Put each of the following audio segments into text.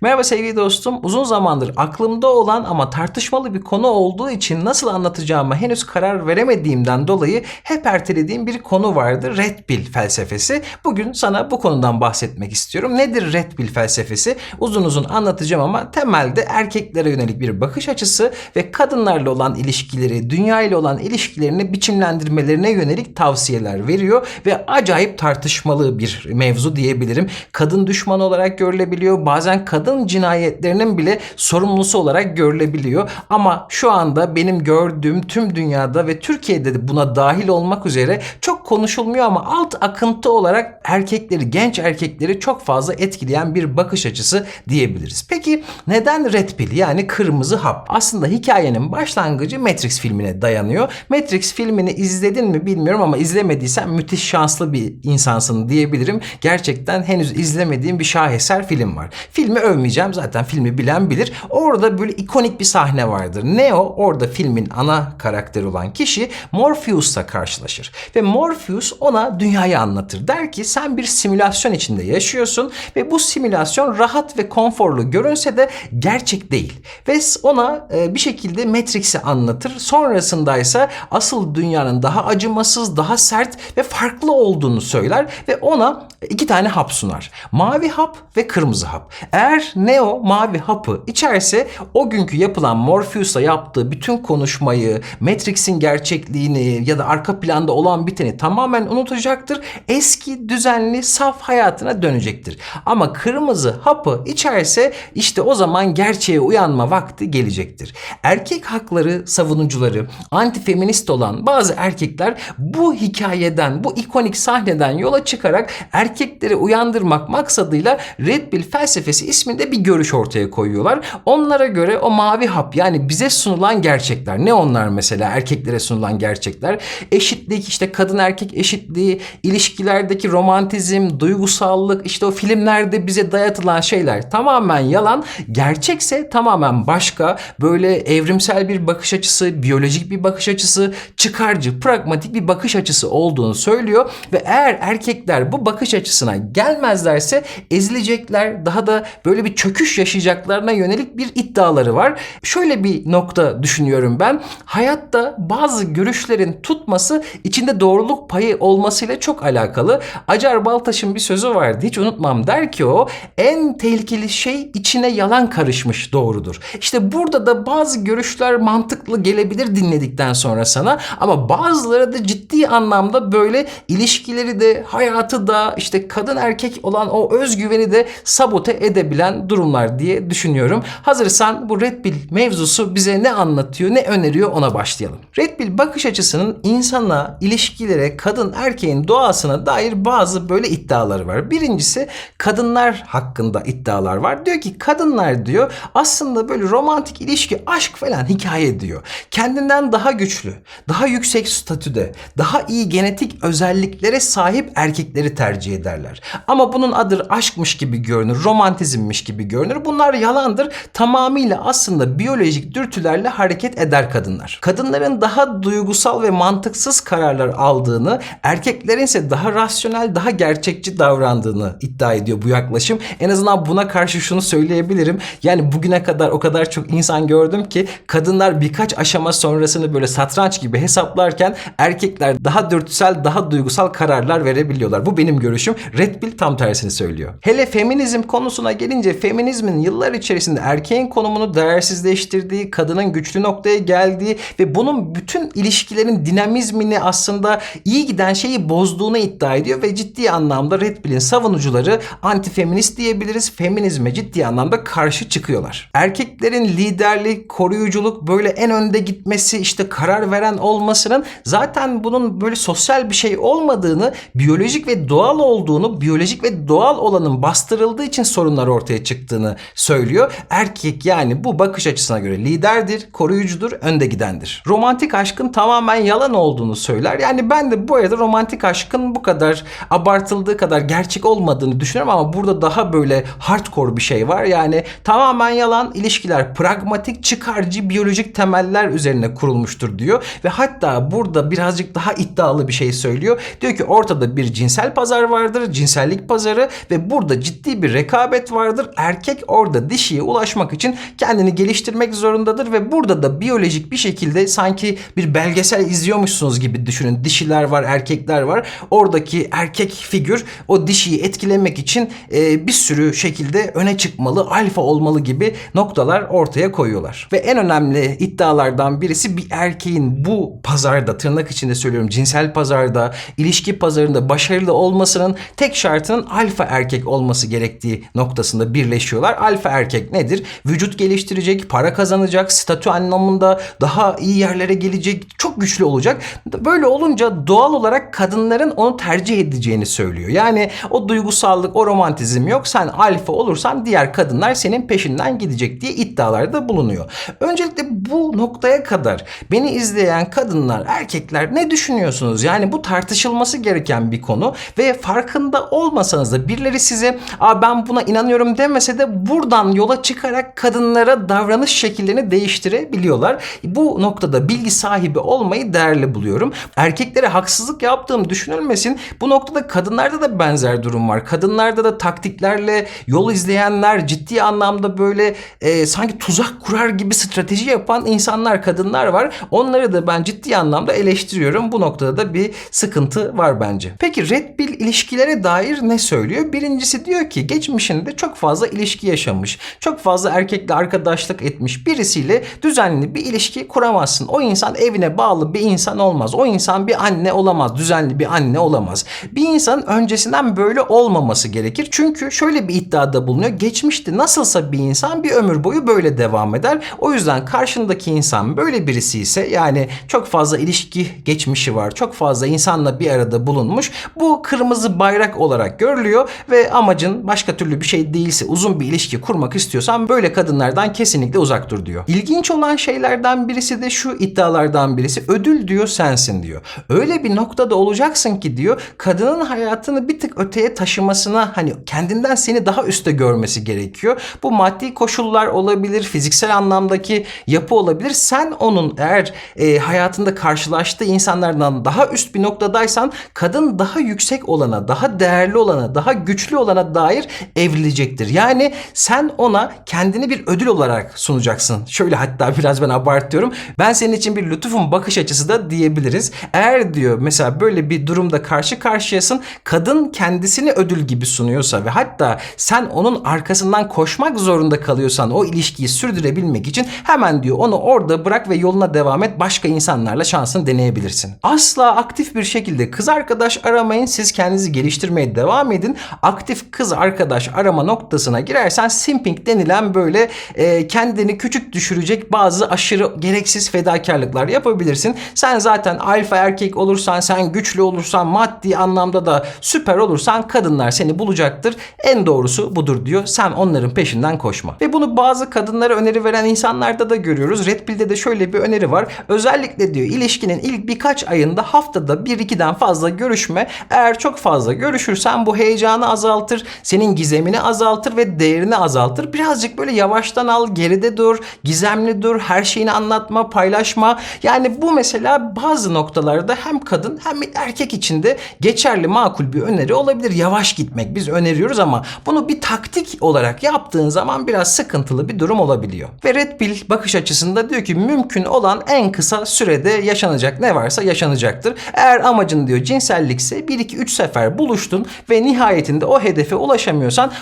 Merhaba sevgili dostum. Uzun zamandır aklımda olan ama tartışmalı bir konu olduğu için nasıl anlatacağıma henüz karar veremediğimden dolayı hep ertelediğim bir konu vardı. Red Pill felsefesi. Bugün sana bu konudan bahsetmek istiyorum. Nedir Red Pill felsefesi? Uzun uzun anlatacağım ama temelde erkeklere yönelik bir bakış açısı ve kadınlarla olan ilişkileri, dünya ile olan ilişkilerini biçimlendirmelerine yönelik tavsiyeler veriyor ve acayip tartışmalı bir mevzu diyebilirim. Kadın düşmanı olarak görülebiliyor. Bazen kadın cinayetlerinin bile sorumlusu olarak görülebiliyor. Ama şu anda benim gördüğüm tüm dünyada ve Türkiye'de de buna dahil olmak üzere çok konuşulmuyor ama alt akıntı olarak erkekleri, genç erkekleri çok fazla etkileyen bir bakış açısı diyebiliriz. Peki neden Red Pill yani kırmızı hap? Aslında hikayenin başlangıcı Matrix filmine dayanıyor. Matrix filmini izledin mi bilmiyorum ama izlemediysen müthiş şanslı bir insansın diyebilirim. Gerçekten henüz izlemediğim bir şaheser film var. Filmi övmeyeceğim zaten filmi bilen bilir. Orada böyle ikonik bir sahne vardır. Neo orada filmin ana karakteri olan kişi Morpheus'la karşılaşır. Ve Morpheus ona dünyayı anlatır. Der ki sen bir simülasyon içinde yaşıyorsun ve bu simülasyon rahat ve konforlu görünse de gerçek değil. Ve ona e, bir şekilde Matrix'i anlatır. Sonrasında ise asıl dünyanın daha acımasız, daha sert ve farklı olduğunu söyler ve ona iki tane hap sunar. Mavi hap ve kırmızı hap. Eğer Neo mavi hapı içerse o günkü yapılan Morpheus'la yaptığı bütün konuşmayı, Matrix'in gerçekliğini ya da arka planda olan biteni tamamen unutacaktır. Eski düzenli saf hayatına dönecektir. Ama kırmızı hapı içerse işte o zaman gerçeğe uyanma vakti gelecektir. Erkek hakları savunucuları, antifeminist olan bazı erkekler bu hikayeden, bu ikonik sahneden yola çıkarak erkekleri uyandırmak maksadıyla Red Pill felsefesi isminde bir görüş ortaya koyuyorlar. Onlara göre o mavi hap yani bize sunulan gerçekler ne onlar mesela erkeklere sunulan gerçekler? Eşitlik işte kadın erkek eşitliği ilişkilerdeki romantizm duygusallık işte o filmlerde bize dayatılan şeyler tamamen yalan. Gerçekse tamamen başka böyle evrimsel bir bakış açısı biyolojik bir bakış açısı çıkarcı pragmatik bir bakış açısı olduğunu söylüyor. Ve eğer erkekler bu bakış açısına gelmezlerse ezilecekler daha da böyle bir çöküş yaşayacaklarına yönelik bir iddiaları var. Şöyle bir nokta düşünüyorum ben. Hayatta bazı görüşlerin tutması içinde doğruluk payı olmasıyla çok alakalı. Acar Baltaş'ın bir sözü vardı hiç unutmam der ki o en tehlikeli şey içine yalan karışmış doğrudur. İşte burada da bazı görüşler mantıklı gelebilir dinledikten sonra sana ama bazıları da ciddi anlamda böyle ilişkileri de hayatı da işte kadın erkek olan o özgüveni de sabote edebilen durumlar diye düşünüyorum. Hazırsan bu Red Pill mevzusu bize ne anlatıyor, ne öneriyor ona başlayalım. Red Pill bakış açısının insana, ilişkilere, kadın erkeğin doğasına dair bazı böyle iddiaları var. Birincisi kadınlar hakkında iddialar var. Diyor ki kadınlar diyor aslında böyle romantik ilişki, aşk falan hikaye diyor. Kendinden daha güçlü, daha yüksek statüde, daha iyi genetik özelliklere sahip erkekleri tercih ederler. Ama bunun adı aşkmış gibi görünür, romantizmmiş gibi görünür. Bunlar yalandır. Tamamıyla aslında biyolojik dürtülerle hareket eder kadınlar. Kadınların daha duygusal ve mantıksız kararlar aldığını, erkeklerin ise daha rasyonel, daha gerçekçi davrandığını iddia ediyor bu yaklaşım. En azından buna karşı şunu söyleyebilirim. Yani bugüne kadar o kadar çok insan gördüm ki kadınlar birkaç aşama sonrasını böyle satranç gibi hesaplarken erkekler daha dürtüsel, daha duygusal kararlar verebiliyorlar. Bu benim görüşüm. Red Pill tam tersini söylüyor. Hele feminizm konusuna gelince feminizmin yıllar içerisinde erkeğin konumunu değersizleştirdiği, kadının güçlü noktaya geldiği ve bunun bütün ilişkilerin dinamizmini aslında iyi giden şeyi bozduğunu iddia ediyor ve ciddi anlamda Red Pill'in savunucuları antifeminist diyebiliriz. Feminizme ciddi anlamda karşı çıkıyorlar. Erkeklerin liderlik, koruyuculuk böyle en önde gitmesi, işte karar veren olmasının zaten bunun böyle sosyal bir şey olmadığını, biyolojik ve doğal olduğunu, biyolojik ve doğal olanın bastırıldığı için sorunlar ortaya çıktığını söylüyor. Erkek yani bu bakış açısına göre liderdir, koruyucudur, önde gidendir. Romantik aşkın tamamen yalan olduğunu söyler. Yani ben de bu arada romantik aşkın bu kadar abartıldığı kadar gerçek olmadığını düşünüyorum ama burada daha böyle hardcore bir şey var. Yani tamamen yalan ilişkiler pragmatik, çıkarcı, biyolojik temeller üzerine kurulmuştur diyor ve hatta burada birazcık daha iddialı bir şey söylüyor. Diyor ki ortada bir cinsel pazar vardır, cinsellik pazarı ve burada ciddi bir rekabet vardır Erkek orada dişiye ulaşmak için kendini geliştirmek zorundadır ve burada da biyolojik bir şekilde sanki bir belgesel izliyormuşsunuz gibi düşünün. Dişiler var, erkekler var. Oradaki erkek figür o dişiyi etkilemek için e, bir sürü şekilde öne çıkmalı, alfa olmalı gibi noktalar ortaya koyuyorlar. Ve en önemli iddialardan birisi bir erkeğin bu pazarda tırnak içinde söylüyorum cinsel pazarda, ilişki pazarında başarılı olmasının tek şartının alfa erkek olması gerektiği noktasında birleşiyorlar. Alfa erkek nedir? Vücut geliştirecek, para kazanacak, statü anlamında daha iyi yerlere gelecek, çok güçlü olacak. Böyle olunca doğal olarak kadınların onu tercih edeceğini söylüyor. Yani o duygusallık, o romantizm yok. Sen alfa olursan diğer kadınlar senin peşinden gidecek diye iddialarda bulunuyor. Öncelikle bu noktaya kadar beni izleyen kadınlar, erkekler ne düşünüyorsunuz? Yani bu tartışılması gereken bir konu ve farkında olmasanız da birileri size Aa, ben buna inanıyorum demese de buradan yola çıkarak kadınlara davranış şekillerini değiştirebiliyorlar. Bu noktada bilgi sahibi olmayı değerli buluyorum. Erkeklere haksızlık yaptığım düşünülmesin. Bu noktada kadınlarda da benzer durum var. Kadınlarda da taktiklerle yol izleyenler ciddi anlamda böyle e, sanki tuzak kurar gibi strateji yapan insanlar, kadınlar var. Onları da ben ciddi anlamda eleştiriyorum. Bu noktada da bir sıkıntı var bence. Peki Red Pill ilişkilere dair ne söylüyor? Birincisi diyor ki geçmişinde çok fazla ilişki yaşamış. Çok fazla erkekle arkadaşlık etmiş birisiyle düzenli bir ilişki kuramazsın. O insan evine bağlı bir insan olmaz. O insan bir anne olamaz. Düzenli bir anne olamaz. Bir insanın öncesinden böyle olmaması gerekir. Çünkü şöyle bir iddiada bulunuyor. Geçmişte nasılsa bir insan bir ömür boyu böyle devam eder. O yüzden karşındaki insan böyle birisi ise yani çok fazla ilişki geçmişi var. Çok fazla insanla bir arada bulunmuş. Bu kırmızı bayrak olarak görülüyor ve amacın başka türlü bir şey değilse uzun bir ilişki kurmak istiyorsan böyle kadınlardan kesinlikle uzak dur diyor. İlginç olan şeylerden birisi de şu iddialardan birisi ödül diyor sensin diyor. Öyle bir noktada olacaksın ki diyor kadının hayatını bir tık öteye taşımasına hani kendinden seni daha üstte görmesi gerekiyor. Bu maddi koşullar olabilir, fiziksel anlamdaki yapı olabilir. Sen onun eğer e, hayatında karşılaştığı insanlardan daha üst bir noktadaysan kadın daha yüksek olana, daha değerli olana, daha güçlü olana dair evrilecektir. Yani sen ona kendini bir ödül olarak sunacaksın. Şöyle hatta biraz ben abartıyorum. Ben senin için bir lütufum bakış açısı da diyebiliriz. Eğer diyor mesela böyle bir durumda karşı karşıyasın kadın kendisini ödül gibi sunuyorsa ve hatta sen onun arkasından koşmak zorunda kalıyorsan o ilişkiyi sürdürebilmek için hemen diyor onu orada bırak ve yoluna devam et başka insanlarla şansını deneyebilirsin. Asla aktif bir şekilde kız arkadaş aramayın siz kendinizi geliştirmeye devam edin. Aktif kız arkadaş arama noktasına girersen simping denilen böyle e, kendini küçük düşürecek bazı aşırı gereksiz fedakarlıklar yapabilirsin. Sen zaten alfa erkek olursan sen güçlü olursan maddi anlamda da süper olursan kadınlar seni bulacaktır. En doğrusu budur diyor. Sen onların peşinden koşma. Ve bunu bazı kadınlara öneri veren insanlarda da görüyoruz. Red Pill'de de şöyle bir öneri var. Özellikle diyor ilişkinin ilk birkaç ayında haftada 1-2'den fazla görüşme. Eğer çok fazla görüşürsen bu heyecanı azaltır. Senin gizemini azaltır ve değerini azaltır. Birazcık böyle yavaştan al, geride dur, gizemli dur, her şeyini anlatma, paylaşma. Yani bu mesela bazı noktalarda hem kadın hem erkek için de geçerli makul bir öneri olabilir. Yavaş gitmek biz öneriyoruz ama bunu bir taktik olarak yaptığın zaman biraz sıkıntılı bir durum olabiliyor. Ve Red Pill bakış açısında diyor ki mümkün olan en kısa sürede yaşanacak ne varsa yaşanacaktır. Eğer amacın diyor cinsellikse 1-2-3 sefer buluştun ve nihayetinde o hedefe ulaşamıyorsan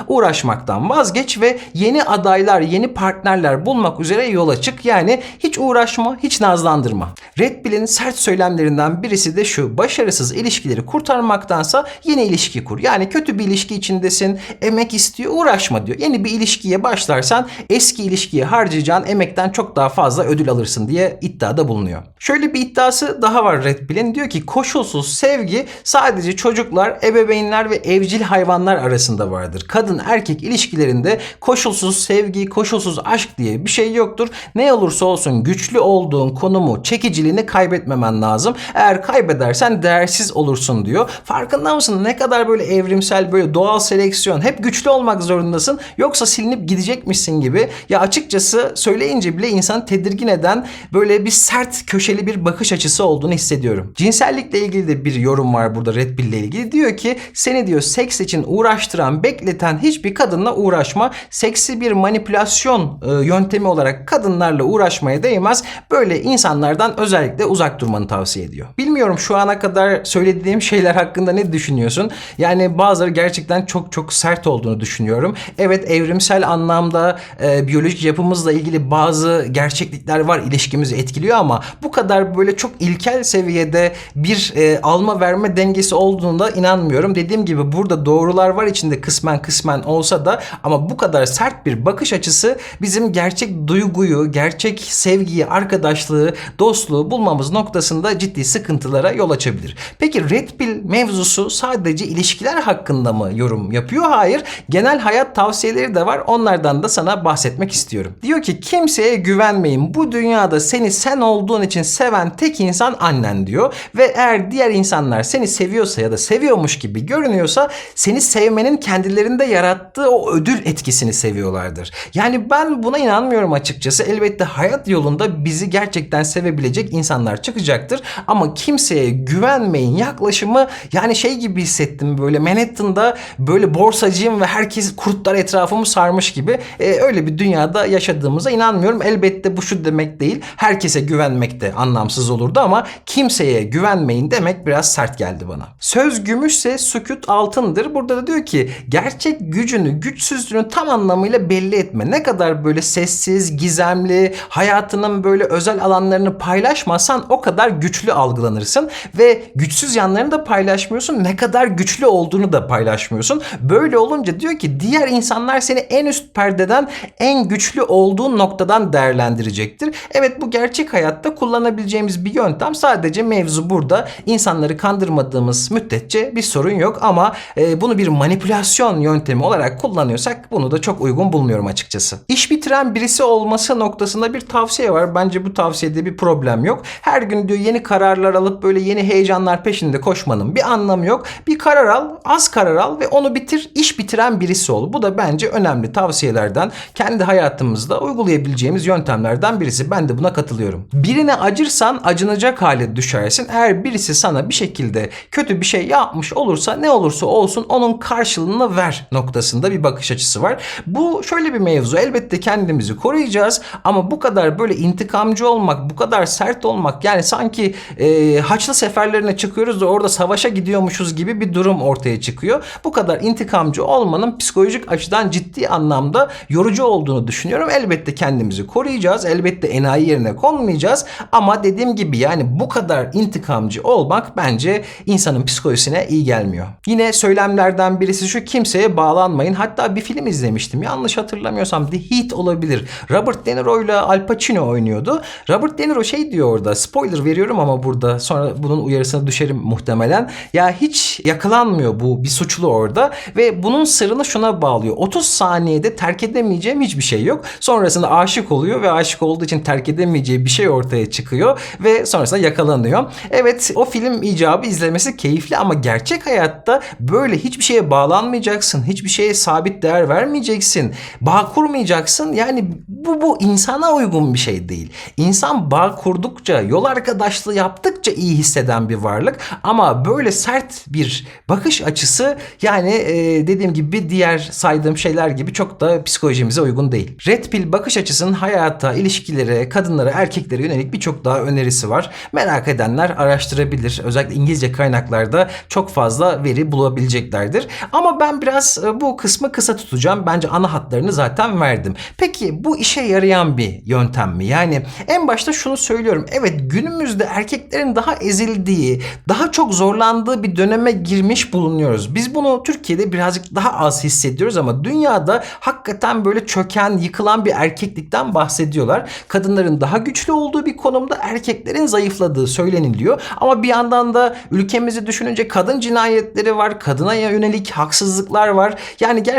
uğraşmaktan vazgeç ve yeni adaylar, yeni partnerler bulmak üzere yola çık. Yani hiç uğraşma, hiç nazlandırma. Red Pill'in sert söylemlerinden birisi de şu. Başarısız ilişkileri kurtarmaktansa yeni ilişki kur. Yani kötü bir ilişki içindesin, emek istiyor, uğraşma diyor. Yeni bir ilişkiye başlarsan eski ilişkiye harcayacağın emekten çok daha fazla ödül alırsın diye iddiada bulunuyor. Şöyle bir iddiası daha var Red Pill'in. Diyor ki koşulsuz sevgi sadece çocuklar, ebeveynler ve evcil hayvanlar arasında vardır. Kadın erkek ilişkilerinde koşulsuz sevgi, koşulsuz aşk diye bir şey yoktur. Ne olursa olsun güçlü olduğun konumu, çekiciliğini kaybetmemen lazım. Eğer kaybedersen değersiz olursun diyor. Farkında mısın? Ne kadar böyle evrimsel, böyle doğal seleksiyon. Hep güçlü olmak zorundasın. Yoksa silinip gidecekmişsin gibi. Ya açıkçası söyleyince bile insanı tedirgin eden böyle bir sert köşeli bir bakış açısı olduğunu hissediyorum. Cinsellikle ilgili de bir yorum var burada Red Pill ile ilgili. Diyor ki seni diyor seks için uğraştıran, bekleten hiçbir kadın kadınla uğraşma. Seksi bir manipülasyon e, yöntemi olarak kadınlarla uğraşmaya değmez. Böyle insanlardan özellikle uzak durmanı tavsiye ediyor. Bilmiyorum şu ana kadar söylediğim şeyler hakkında ne düşünüyorsun? Yani bazıları gerçekten çok çok sert olduğunu düşünüyorum. Evet evrimsel anlamda e, biyolojik yapımızla ilgili bazı gerçeklikler var ilişkimizi etkiliyor ama bu kadar böyle çok ilkel seviyede bir e, alma verme dengesi olduğuna inanmıyorum. Dediğim gibi burada doğrular var içinde kısmen kısmen olsa da ama bu kadar sert bir bakış açısı bizim gerçek duyguyu, gerçek sevgiyi, arkadaşlığı, dostluğu bulmamız noktasında ciddi sıkıntılara yol açabilir. Peki Red Pill mevzusu sadece ilişkiler hakkında mı yorum yapıyor? Hayır. Genel hayat tavsiyeleri de var. Onlardan da sana bahsetmek istiyorum. Diyor ki kimseye güvenmeyin. Bu dünyada seni sen olduğun için seven tek insan annen diyor. Ve eğer diğer insanlar seni seviyorsa ya da seviyormuş gibi görünüyorsa seni sevmenin kendilerinde yarattığı o ödül etkisini seviyorlardır. Yani ben buna inanmıyorum açıkçası. Elbette hayat yolunda bizi gerçekten sevebilecek insanlar çıkacaktır. Ama kimseye güvenmeyin yaklaşımı yani şey gibi hissettim böyle Manhattan'da böyle borsacıyım ve herkes kurtlar etrafımı sarmış gibi. Ee, öyle bir dünyada yaşadığımıza inanmıyorum. Elbette bu şu demek değil. Herkese güvenmek de anlamsız olurdu ama kimseye güvenmeyin demek biraz sert geldi bana. Söz gümüşse sükut altındır. Burada da diyor ki gerçek gücünü, güçsüzlüğünü tam anlamıyla belli etme. Ne kadar böyle sessiz, gizemli, hayatının böyle özel alanlarını paylaşmasan o kadar güçlü algılanırsın ve güçsüz yanlarını da paylaşmıyorsun. Ne kadar güçlü olduğunu da paylaşmıyorsun. Böyle olunca diyor ki diğer insanlar seni en üst perdeden en güçlü olduğun noktadan değerlendirecektir. Evet bu gerçek hayatta kullanabileceğimiz bir yöntem. Sadece mevzu burada insanları kandırmadığımız müddetçe bir sorun yok ama e, bunu bir manipülasyon yöntemi olarak kullanıyorsak bunu da çok uygun bulmuyorum açıkçası. İş bitiren birisi olması noktasında bir tavsiye var. Bence bu tavsiyede bir problem yok. Her gün diyor yeni kararlar alıp böyle yeni heyecanlar peşinde koşmanın bir anlamı yok. Bir karar al, az karar al ve onu bitir. İş bitiren birisi ol. Bu da bence önemli tavsiyelerden, kendi hayatımızda uygulayabileceğimiz yöntemlerden birisi. Ben de buna katılıyorum. Birine acırsan acınacak hale düşersin. Eğer birisi sana bir şekilde kötü bir şey yapmış olursa ne olursa olsun onun karşılığını ver noktasında bir bakış açısı var. Bu şöyle bir mevzu. Elbette kendimizi koruyacağız ama bu kadar böyle intikamcı olmak, bu kadar sert olmak yani sanki e, Haçlı seferlerine çıkıyoruz da orada savaşa gidiyormuşuz gibi bir durum ortaya çıkıyor. Bu kadar intikamcı olmanın psikolojik açıdan ciddi anlamda yorucu olduğunu düşünüyorum. Elbette kendimizi koruyacağız. Elbette enayi yerine konmayacağız. Ama dediğim gibi yani bu kadar intikamcı olmak bence insanın psikolojisine iyi gelmiyor. Yine söylemlerden birisi şu kimseye bağlanmayın. Hatta bir film izlemiştim. Yanlış hatırlamıyorsam The Heat olabilir. Robert De Niro ile Al Pacino oynuyordu. Robert De Niro şey diyor orada. Spoiler veriyorum ama burada sonra bunun uyarısına düşerim muhtemelen. Ya hiç yakalanmıyor bu bir suçlu orada ve bunun sırrını şuna bağlıyor. 30 saniyede terk edemeyeceğim hiçbir şey yok. Sonrasında aşık oluyor ve aşık olduğu için terk edemeyeceği bir şey ortaya çıkıyor ve sonrasında yakalanıyor. Evet o film icabı izlemesi keyifli ama gerçek hayatta böyle hiçbir şeye bağlanmayacaksın. Hiçbir şeye sabit değer vermeyeceksin. Bağ kurmayacaksın. Yani bu bu insana uygun bir şey değil. İnsan bağ kurdukça, yol arkadaşlığı yaptıkça iyi hisseden bir varlık ama böyle sert bir bakış açısı yani e, dediğim gibi diğer saydığım şeyler gibi çok da psikolojimize uygun değil. Red Pill bakış açısının hayata, ilişkilere, kadınlara, erkeklere yönelik birçok daha önerisi var. Merak edenler araştırabilir. Özellikle İngilizce kaynaklarda çok fazla veri bulabileceklerdir. Ama ben biraz e, bu kısmı kısa tutacağım. Bence ana hatlarını zaten verdim. Peki bu işe yarayan bir yöntem mi? Yani en başta şunu söylüyorum. Evet günümüzde erkeklerin daha ezildiği, daha çok zorlandığı bir döneme girmiş bulunuyoruz. Biz bunu Türkiye'de birazcık daha az hissediyoruz ama dünyada hakikaten böyle çöken, yıkılan bir erkeklikten bahsediyorlar. Kadınların daha güçlü olduğu bir konumda erkeklerin zayıfladığı söyleniliyor. Ama bir yandan da ülkemizi düşününce kadın cinayetleri var, kadına yönelik haksızlıklar var. Yani gerçekten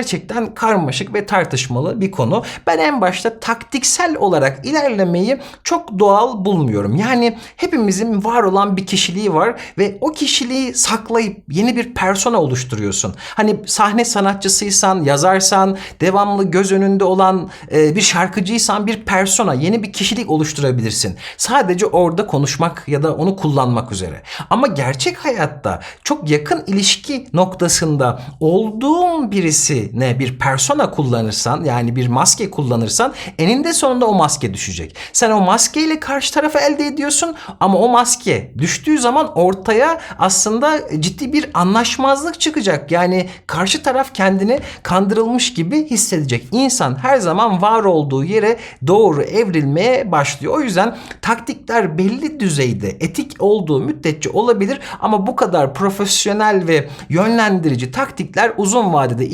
karmaşık ve tartışmalı bir konu. Ben en başta taktiksel olarak ilerlemeyi çok doğal bulmuyorum. Yani hepimizin var olan bir kişiliği var ve o kişiliği saklayıp yeni bir persona oluşturuyorsun. Hani sahne sanatçısıysan, yazarsan, devamlı göz önünde olan e, bir şarkıcıysan bir persona, yeni bir kişilik oluşturabilirsin. Sadece orada konuşmak ya da onu kullanmak üzere. Ama gerçek hayatta çok yakın ilişki noktasında olduğun birisi kendisine bir persona kullanırsan yani bir maske kullanırsan eninde sonunda o maske düşecek. Sen o maskeyle karşı tarafı elde ediyorsun ama o maske düştüğü zaman ortaya aslında ciddi bir anlaşmazlık çıkacak. Yani karşı taraf kendini kandırılmış gibi hissedecek. İnsan her zaman var olduğu yere doğru evrilmeye başlıyor. O yüzden taktikler belli düzeyde etik olduğu müddetçe olabilir ama bu kadar profesyonel ve yönlendirici taktikler uzun vadede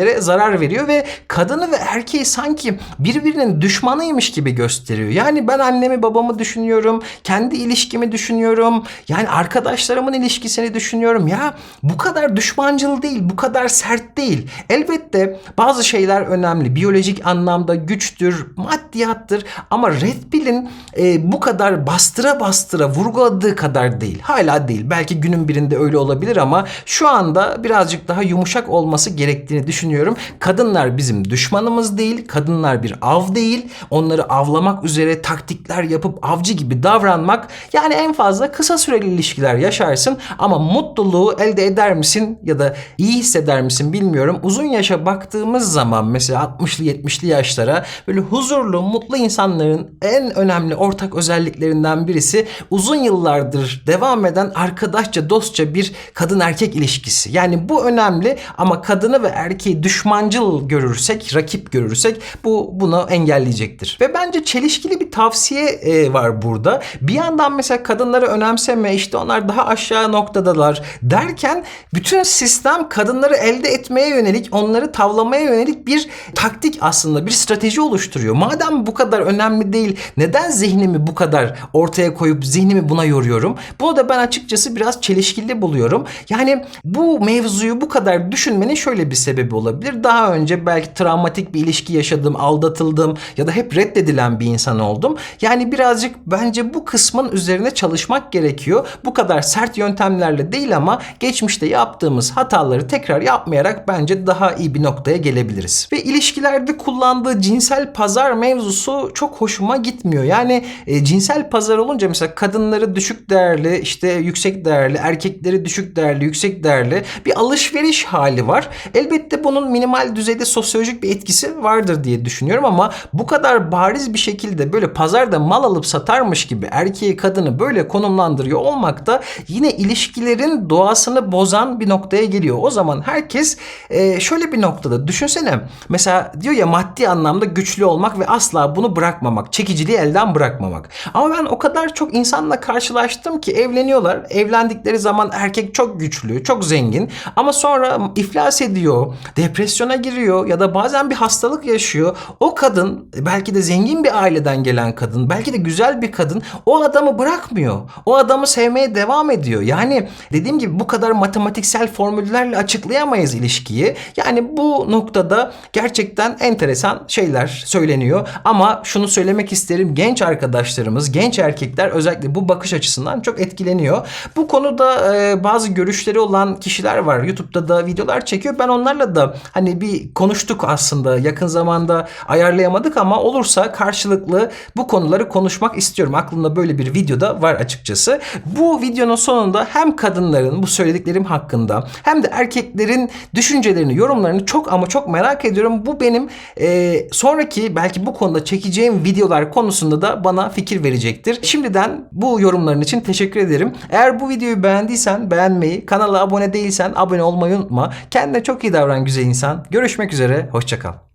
ilişkilere zarar veriyor ve kadını ve erkeği sanki birbirinin düşmanıymış gibi gösteriyor. Yani ben annemi babamı düşünüyorum, kendi ilişkimi düşünüyorum, yani arkadaşlarımın ilişkisini düşünüyorum. Ya bu kadar düşmancıl değil, bu kadar sert değil. Elbette bazı şeyler önemli. Biyolojik anlamda güçtür, maddiyattır ama Red Pill'in e, bu kadar bastıra bastıra vurguladığı kadar değil. Hala değil. Belki günün birinde öyle olabilir ama şu anda birazcık daha yumuşak olması gerektiğini düşünüyorum. Kadınlar bizim düşmanımız değil. Kadınlar bir av değil. Onları avlamak üzere taktikler yapıp avcı gibi davranmak yani en fazla kısa süreli ilişkiler yaşarsın ama mutluluğu elde eder misin ya da iyi hisseder misin bilmiyorum. Uzun yaşa baktığımız zaman mesela 60'lı 70'li yaşlara böyle huzurlu, mutlu insanların en önemli ortak özelliklerinden birisi uzun yıllardır devam eden arkadaşça, dostça bir kadın erkek ilişkisi. Yani bu önemli ama kadını ve erkeği düşmancıl görürsek, rakip görürsek bu bunu engelleyecektir. Ve bence çelişkili bir tavsiye e, var burada. Bir yandan mesela kadınları önemseme, işte onlar daha aşağı noktadalar derken bütün sistem kadınları elde etmeye yönelik, onları tavlamaya yönelik bir taktik aslında, bir strateji oluşturuyor. Madem bu kadar önemli değil, neden zihnimi bu kadar ortaya koyup zihnimi buna yoruyorum? Bunu da ben açıkçası biraz çelişkili buluyorum. Yani bu mevzuyu bu kadar düşünmenin şöyle bir sebebi olabilir. Daha önce belki travmatik bir ilişki yaşadım, aldatıldım ya da hep reddedilen bir insan oldum. Yani birazcık bence bu kısmın üzerine çalışmak gerekiyor. Bu kadar sert yöntemlerle değil ama geçmişte yaptığımız hataları tekrar yapmayarak bence daha iyi bir noktaya gelebiliriz. Ve ilişkilerde kullandığı cinsel pazar mevzusu çok hoşuma gitmiyor. Yani e, cinsel pazar olunca mesela kadınları düşük değerli, işte yüksek değerli, erkekleri düşük değerli, yüksek değerli bir alışveriş hali var. Elbette bunun minimal düzeyde sosyolojik bir etkisi vardır diye düşünüyorum ama bu kadar bariz bir şekilde böyle pazarda mal alıp satarmış gibi erkeği kadını böyle konumlandırıyor olmak da yine ilişkilerin doğasını bozan bir noktaya geliyor. O zaman herkes e, şöyle bir noktada düşünsene mesela diyor ya maddi anlamda güçlü olmak ve asla bunu bırakmamak, çekiciliği elden bırakmamak. Ama ben o kadar çok insanla karşılaştım ki evleniyorlar. Evlendikleri zaman erkek çok güçlü, çok zengin ama sonra iflas ediyor, depresyona giriyor ya da bazen bir hastalık yaşıyor. O kadın belki de zengin bir aileden gelen kadın, belki de güzel bir kadın o adamı bırakmıyor. O adamı sevmeye devam ediyor. Yani dediğim gibi bu kadar matematiksel formüllerle açıklayamayız ilişkiyi. Yani bu noktada gerçekten enteresan şeyler söyleniyor. Ama şunu söylemek isterim. Genç arkadaşlarımız, genç erkekler özellikle bu bakış açısından çok etkileniyor. Bu konuda e, bazı görüşleri olan kişiler var. YouTube'da da videolar çekiyor. Ben onlarla da hani bir konuştuk aslında. Yakın zamanda ayarlayamadık ama olursa karşılıklı bu konuları konuşmak istiyorum. Aklımda böyle bir videoda var açıkçası. Bu videonun sonunda hem kadınların bu söylediklerim hakkında hem de erkeklerin düşüncelerini, yorumlarını çok ama çok merak ediyorum. Bu benim e, sonraki belki bu konuda çekeceğim videolar konusunda da bana fikir verecektir. Şimdiden bu yorumların için teşekkür ederim. Eğer bu videoyu beğendiysen beğenmeyi, kanala abone değilsen abone olmayı unutma. Kendine çok iyi davran güzel insan. Görüşmek üzere, hoşçakal.